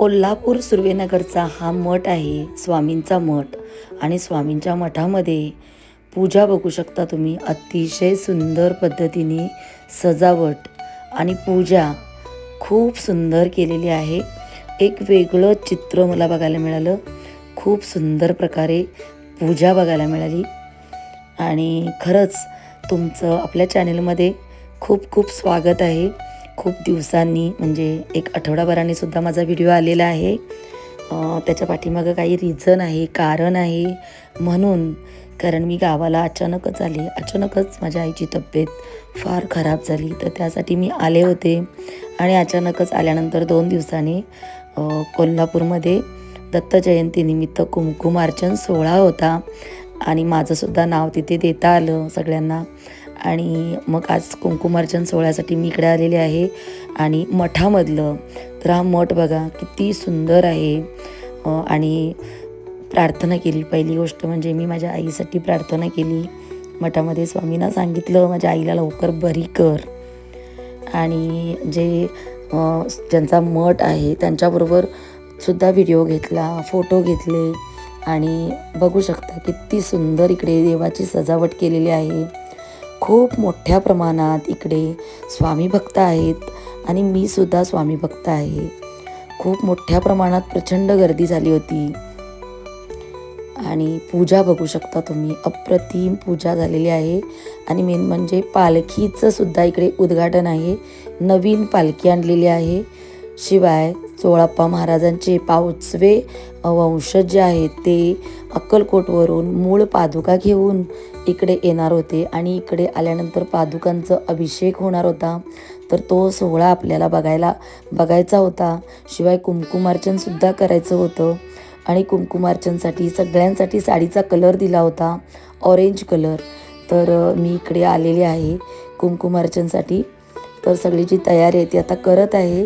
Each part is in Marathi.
कोल्हापूर सुर्वेनगरचा हा मठ आहे स्वामींचा मठ. आणि स्वामींच्या मठामध्ये पूजा बघू शकता तुम्ही. अतिशय सुंदर पद्धतीने सजावट आणि पूजा खूप सुंदर केलेली आहे. एक वेगळं चित्र मला बघायला मिळालं. खूप सुंदर प्रकारे पूजा बघायला मिळाली. आणि खरंच तुमचं आपल्या चॅनेलमध्ये खूप खूप स्वागत आहे. खूप दिवसांनी म्हणजे एक आठवडाभराने सुद्धा माझा व्हिडिओ आलेला आहे. त्याच्या पाठीमागं काही रिझन आहे कारण आहे म्हणून. कारण मी गावाला अचानकच आले. अचानकच माझ्या आईची तब्येत फार खराब झाली. तर त्यासाठी मी आले होते. आणि अचानकच आल्यानंतर दोन दिवसांनी कोल्हापूरमध्ये दत्त जयंतीनिमित्त कुमकुमार्चन सोहळा होता. आणि माझंसुद्धा नाव तिथे देता आलं सगळ्यांना. आणि मग आज कुंकुमार्चन सोहळ्यासाठी मी इकडे आलेले आहे. आणि मठामधलं तर हा मठ बघा किती सुंदर आहे. आणि प्रार्थना केली. पहिली गोष्ट म्हणजे मी माझ्या आईसाठी प्रार्थना केली. मठामध्ये स्वामींना सांगितलं माझ्या आईला लवकर बरी कर. आणि जे ज्यांचा मठ आहे त्यांच्याबरोबर सुद्धा व्हिडिओ घेतला फोटो घेतले. आणि बघू शकता किती सुंदर इकडे देवाची सजावट केलेली आहे. खूप मोठ्या प्रमाणात इकडे स्वामी भक्त आहेत आणि मी सुद्धा स्वामी भक्त आहे. खूप मोठ्या प्रमाणात प्रचंड गर्दी झाली होती. आणि पूजा बघू शकता तुम्ही अप्रतिम पूजा झालेली आहे. आणि मेन म्हणजे पालखीचं सुद्धा इकडे उद्घाटन आहे. नवीन पालखी आणलेली आहे. शिवाय चोळाप्पा महाराजांचे पावचवे वंशज जे आहेत ते अक्कलकोटवरून मूळ पादुका घेऊन इकडे येणार होते आणि इकडे आल्यानंतर पादुकांचं अभिषेक होणार होता. तर तो सोहळा आपल्याला बघायला बघायचा होता. शिवाय कुंकुमार्चनसुद्धा करायचं होतं. आणि कुंकुमार्चनसाठी सगळ्यांसाठी साडीचा कलर दिला होता. Orange colour. तर मी इकडे आलेले आहे कुंकुमार्चनसाठी तर सगळी जी तयारी आहे ती आता करत आहे.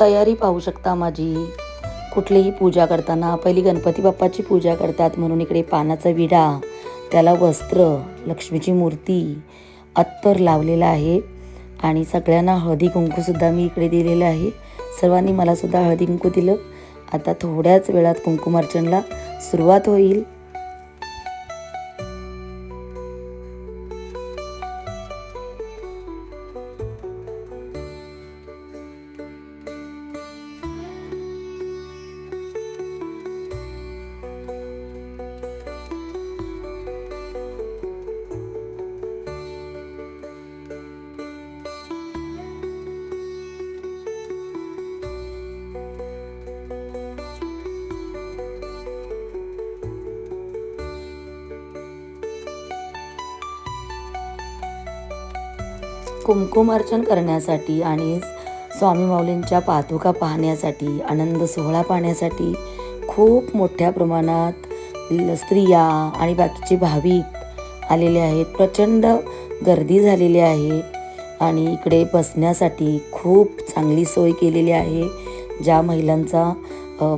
तयारी पाहू शकता माझी. कुठलीही पूजा करताना पहिली गणपती बाप्पाची पूजा करतात म्हणून इकडे पानाचा विडा त्याला वस्त्र लक्ष्मीची मूर्ती अत्तर लावलेला आहे. आणि सगळ्यांना हळदी कुंकूसुद्धा मी इकडे दिलेलं आहे. सर्वांनी मला सुद्धा हळदी कुंकू दिलं. आता थोड्याच वेळात कुंकुमार्चनला सुरुवात होईल. कुंकुमार्चन करण्यासाठी आणि स्वामी माऊलींच्या पादुका पाहण्यासाठी आनंद सोहळा पाहण्यासाठी खूप मोठ्या प्रमाणात स्त्रिया आणि बाकीचे भाविक आलेले आहेत. प्रचंड गर्दी झालेली आहे आणि इकडे बसण्यासाठी खूप चांगली सोय केलेली आहे. ज्या महिलांचा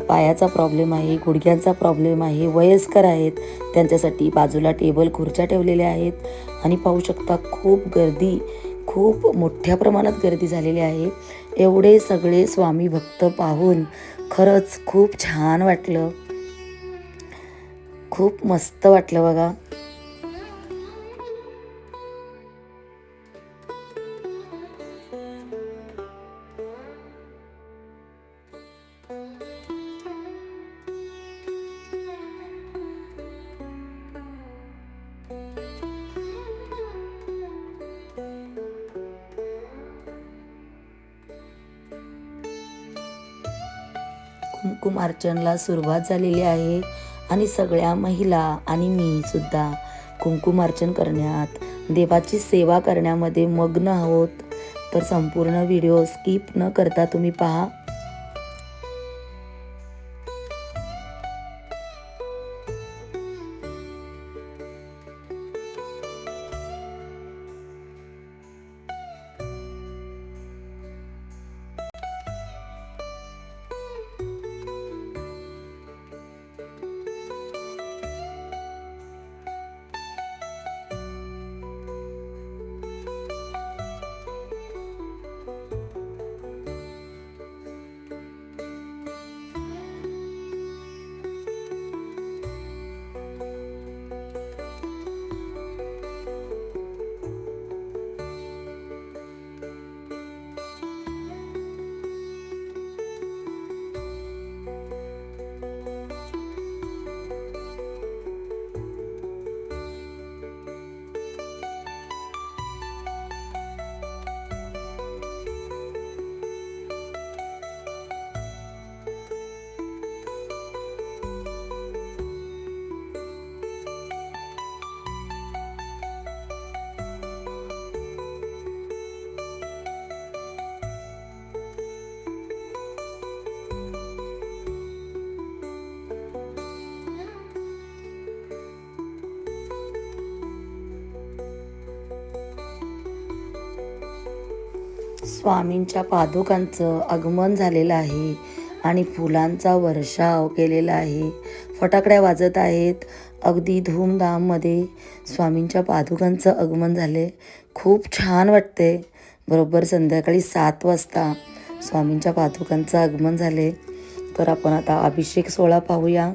पायाचा प्रॉब्लेम आहे गुडघ्यांचा प्रॉब्लेम आहे वयस्कर आहेत त्यांच्यासाठी बाजूला टेबल खुर्च्या ठेवलेल्या आहेत. आणि पाहू शकता खूप गर्दी खूप मोठ्या प्रमाणात गर्दी झालेली आहे. एवढे सगळे स्वामी भक्त पाहून खरंच खूप छान वाटलं. खूप मस्त वाटलं बघा. कुंकुमार्चनला सुरुवात झालेली आहे आणि सगळ्या महिला आणि मी सुद्धा कुंकुमार्चन करण्यात देवाची सेवा करण्यामध्ये मग्न आहोत. तर संपूर्ण व्हिडिओ स्किप न करता तुम्ही पहा. स्वामींच्या पादुकांचं आगमन झालेलं आहे आणि फुलांचा वर्षाव केलेला आहे. फटाकड्या वाजत आहेत. अगदी धूमधाममध्ये स्वामींच्या पादुकांचं आगमन झाले खूप छान वाटते बरोबर संध्याकाळी सात वाजता स्वामींच्या पादुकांचं आगमन झाले तर आपण आता अभिषेक सोहळा पाहूया.